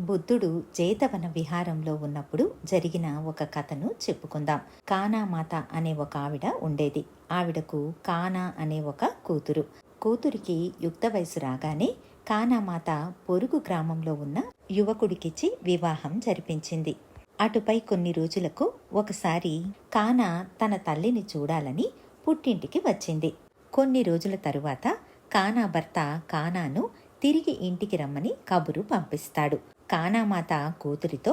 బుద్ధుడు జేతవన విహారంలో ఉన్నప్పుడు జరిగిన ఒక కథను చెప్పుకుందాం. కానామాత అనే ఒక ఆవిడ ఉండేది. ఆవిడకు కానా అనే ఒక కూతురు. కూతురికి యుక్త వయసు రాగానే కానామాత పొరుగు గ్రామంలో ఉన్న యువకుడికిచ్చి వివాహం జరిపించింది. అటుపై కొన్ని రోజులకు ఒకసారి కానా తన తల్లిని చూడాలని పుట్టింటికి వచ్చింది. కొన్ని రోజుల తరువాత కానా భర్త కానాను తిరిగి ఇంటికి రమ్మని కబురు పంపిస్తాడు. కానామాత కూతురితో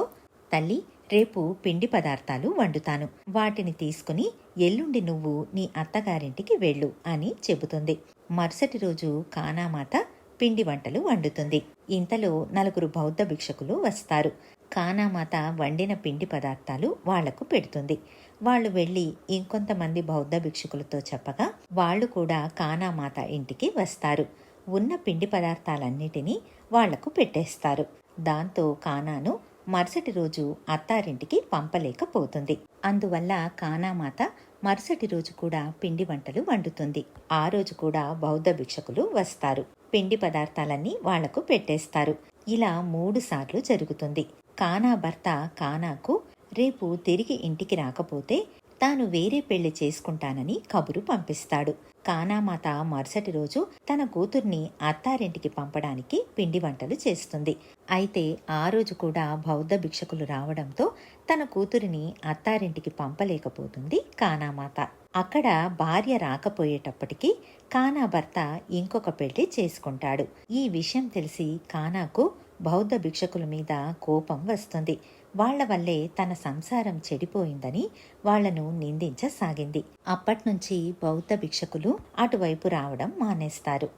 తల్లి రేపు పిండి పదార్థాలు వండుతాను. వాటిని తీసుకుని ఎల్లుండి నువ్వు నీ అత్తగారింటికి వెళ్ళు అని చెబుతుంది. మరుసటి రోజు కానామాత పిండి వంటలు వండుతుంది. ఇంతలో నలుగురు బౌద్ధ భిక్షకులు వస్తారు. కానామాత వండిన పిండి పదార్థాలు వాళ్ళకు పెడుతుంది. వాళ్ళు వెళ్ళి ఇంకొంతమంది బౌద్ధ భిక్షుకులతో చెప్పగా వాళ్ళు కూడా కానామాత ఇంటికి వస్తారు. ఉన్న పిండి పదార్థాలన్నిటినీ వాళ్ళకు పెట్టేస్తారు. దాంతో కానాను మరుసటి రోజు అత్తారింటికి పంపలేకపోతుంది. అందువల్ల కానామాత మరుసటి రోజు కూడా పిండి వంటలు వండుతుంది. ఆ రోజు కూడా బౌద్ధ భిక్షకులు వస్తారు. పిండి పదార్థాలన్నీ వాళ్ళకు పెట్టేస్తారు. ఇలా మూడు సార్లు జరుగుతుంది. కానా భర్త కానాకు రేపు తిరిగి ఇంటికి రాకపోతే తాను వేరే పెళ్ళి చేసుకుంటానని కబురు పంపిస్తాడు. కానామాత మరుసటి రోజు తన కూతుర్ని అత్తారింటికి పంపడానికి పిండి వంటలు చేస్తుంది. అయితే ఆ రోజు కూడా బౌద్ధ భిక్షకులు రావడంతో తన కూతురిని అత్తారింటికి పంపలేకపోతుంది కానామాత. అక్కడ భార్య రాకపోయేటప్పటికీ కానా భర్త ఇంకొక పెళ్ళి చేసుకుంటాడు. ఈ విషయం తెలిసి కానాకు బౌద్ధ భిక్షకుల మీద కోపం వస్తుంది. వాళ్ళ వల్లే తన సంసారం చెడిపోయిందని వాళ్ళను నిందించసాగింది. అప్పట్నుంచి బౌద్ధ భిక్షకులు అటువైపు రావడం మానేస్తారు.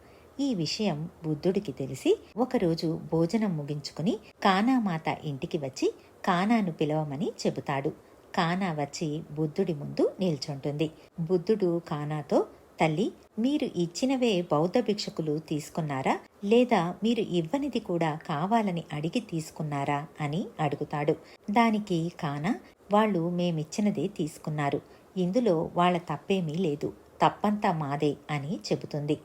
ఈ విషయం బుద్ధుడికి తెలిసి ఒకరోజు భోజనం ముగించుకుని కానామాత ఇంటికి వచ్చి కానాను పిలవమని చెబుతాడు. కానా వచ్చి బుద్ధుడి ముందు నిల్చుంటుంది. బుద్ధుడు కానాతో తల్లి మీరు ఇచ్చినవే బౌద్ధ భిక్షకులు తీసుకున్నారా? లేదా మీరు ఇవ్వనిది కూడా కావాలని అడిగి తీసుకున్నారా? అని అడుగుతాడు. దానికి కానా వాళ్ళు మేమిచ్చినదే తీసుకున్నారు. ఇందులో వాళ్ళ తప్పేమీ లేదు. తప్పంతా మాదే అని చెబుతుంది.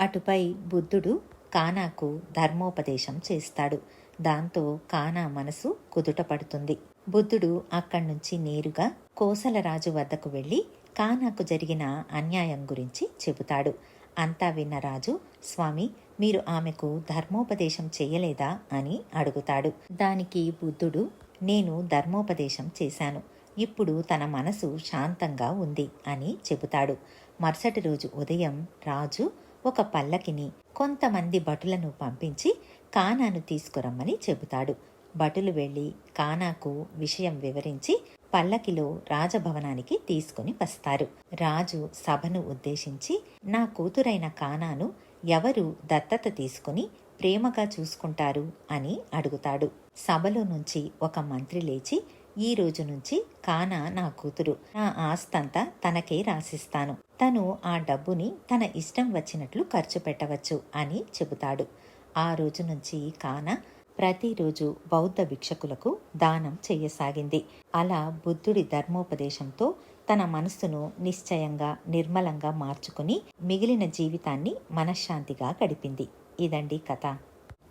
అటుపై బుద్ధుడు కానాకు ధర్మోపదేశం చేస్తాడు. దాంతో కానా మనసు కుదుటపడుతుంది. బుద్ధుడు అక్కడి నుంచి నేరుగా కోసలరాజు వద్దకు వెళ్ళి కానాకు జరిగిన అన్యాయం గురించి చెబుతాడు. అంతా విన్న రాజు స్వామి మీరు ఆమెకు ధర్మోపదేశం చేయలేదా? అని అడుగుతాడు. దానికి బుద్ధుడు నేను ధర్మోపదేశం చేశాను. ఇప్పుడు తన మనసు శాంతంగా ఉంది అని చెబుతాడు. మరుసటి రోజు ఉదయం రాజు ఒక పల్లకిని కొంతమంది భటులను పంపించి కానాను తీసుకురమ్మని చెబుతాడు. భటులు వెళ్ళి కానాకు విషయం వివరించి పల్లకిలో రాజభవనానికి తీసుకుని వస్తారు. రాజు సభను ఉద్దేశించి నా కూతురైన కానాను ఎవరు దత్తత తీసుకుని ప్రేమగా చూసుకుంటారు అని అడుగుతాడు. సభలో నుంచి ఒక మంత్రి లేచి ఈ రోజు నుంచి కానా నా కూతురు నా ఆస్తంతా తనకే రాసిస్తాను. తను ఆ డబ్బుని తన ఇష్టం వచ్చినట్లు ఖర్చు పెట్టవచ్చు అని చెబుతాడు. ఆ రోజు నుంచి కానా ప్రతిరోజు బౌద్ధ భిక్షకులకు దానం చెయ్యసాగింది అలా బుద్ధుడి ధర్మోపదేశంతో తన మనస్సును నిశ్చయంగా నిర్మలంగా మార్చుకుని మిగిలిన జీవితాన్ని మనశ్శాంతిగా గడిపింది. ఇదండి కథ.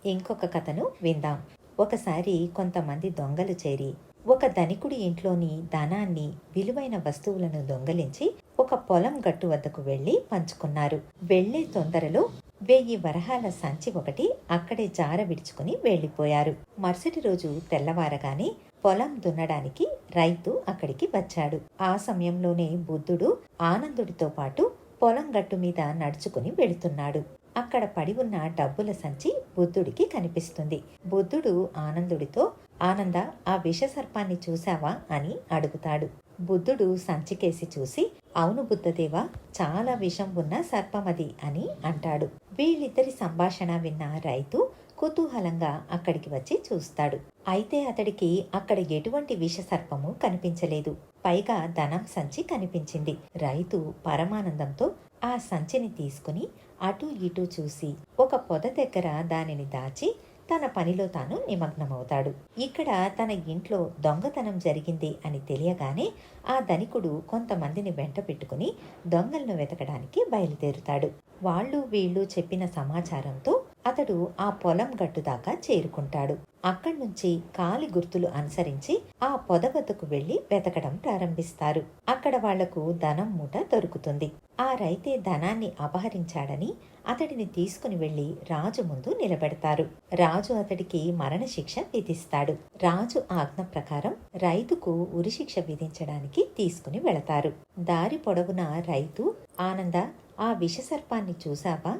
ఇంకొక కథను విందాం. ఒకసారి కొంతమంది దొంగలు చేరి ఒక ధనికుడి ఇంట్లోని ధనాన్ని విలువైన వస్తువులను దొంగలించి ఒక పొలం గట్టు వద్దకు వెళ్ళి పంచుకున్నారు. వెళ్ళే తొందరలో వెయ్యి వరహాల సంచి ఒకటి అక్కడే జార విడుచుకుని వెళ్ళిపోయారు. మరుసటి రోజు తెల్లవారగానే పొలం దున్నడానికి రైతు అక్కడికి వచ్చాడు. ఆ సమయంలోనే బుద్ధుడు ఆనందుడితో పాటు పొలం గట్టు మీద నడుచుకుని వెళుతున్నాడు. అక్కడ పడి ఉన్న డబ్బుల సంచి బుద్ధుడికి కనిపిస్తుంది. బుద్ధుడు ఆనందుడితో ఆనంద ఆ విషసర్పాన్ని చూశావా? అని అడుగుతాడు. బుద్ధుడు సంచికేసి చూసి అవును బుద్ధదేవ చాలా విషం ఉన్న సర్పమది అని అంటాడు. వీళ్ళిద్దరి సంభాషణ విన్న రైతు కుతూహలంగా అక్కడికి వచ్చి చూస్తాడు. అయితే అతడికి అక్కడ ఎటువంటి విషసర్పము కనిపించలేదు. పైగా ధనం సంచి కనిపించింది. రైతు పరమానందంతో ఆ సంచిని తీసుకుని అటూ ఇటూ చూసి ఒక పొద దగ్గర దానిని దాచి తన పనిలో తాను నిమగ్నమవుతాడు. ఇక్కడ తన ఇంట్లో దొంగతనం జరిగింది అని తెలియగానే ఆ ధనికుడు కొంతమందిని వెంట పెట్టుకుని దొంగలను వెతకడానికి బయలుదేరుతాడు. వాళ్ళు వీళ్ళు చెప్పిన సమాచారంతో అతడు ఆ పొలం గట్టుదాకా చేరుకుంటాడు. అక్కడి నుంచి కాలి గుర్తులు అనుసరించి ఆ పొద వద్దకు వెళ్ళి వెతకడం ప్రారంభిస్తారు. అక్కడ వాళ్ళకు ధనం మూట దొరుకుతుంది. ఆ రైతే ధనాన్ని అపహరించాడని అతడిని తీసుకుని వెళ్ళి రాజు ముందు నిలబెడతారు. రాజు అతడికి మరణశిక్ష విధిస్తాడు. రాజు ఆజ్ఞ ప్రకారం రైతుకు ఉరిశిక్ష విధించడానికి తీసుకుని వెళతారు. దారి పొడవున రైతు ఆనంద ఆ విషసర్పాన్ని చూశావా?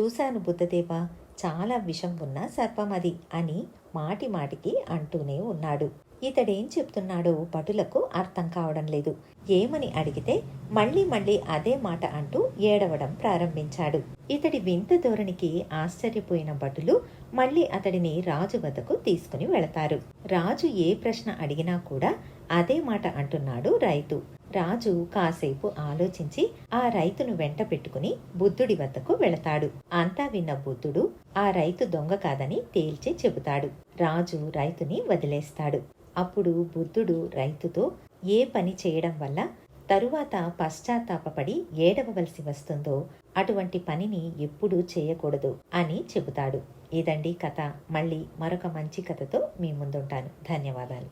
చూశాను బుద్ధదేవా చాలా విషం ఉన్న సర్పం అది అని మాటి మాటికి అంటూనే ఉన్నాడు. ఇతడేం చెప్తున్నాడో భటులకు అర్థం కావడం లేదు. ఏమని అడిగితే మళ్ళీ మళ్ళీ అదే మాట అంటూ ఏడవడం ప్రారంభించాడు. ఇతడి వింత ధోరణికి ఆశ్చర్యపోయిన భటులు మళ్ళీ అతడిని రాజు వద్దకు తీసుకుని వెళతారు. రాజు ఏ ప్రశ్న అడిగినా కూడా అదే మాట అంటున్నాడు రైతు. రాజు కాసేపు ఆలోచించి ఆ రైతును వెంట పెట్టుకుని బుద్ధుడి వద్దకు వెళతాడు. అంతా విన్న బుద్ధుడు ఆ రైతు దొంగ కాదని తేల్చి చెబుతాడు. రాజు రైతుని వదిలేస్తాడు. అప్పుడు బుద్ధుడు రైతుతో ఏ పని చేయడం వల్ల తరువాత పశ్చాత్తాపపడి ఏడవవలసి వస్తుందో అటువంటి పనిని ఎప్పుడూ చేయకూడదు అని చెబుతాడు. ఇదండి కథ. మళ్ళీ మరొక మంచి కథతో మీ ముందుంటాను. ధన్యవాదాలు.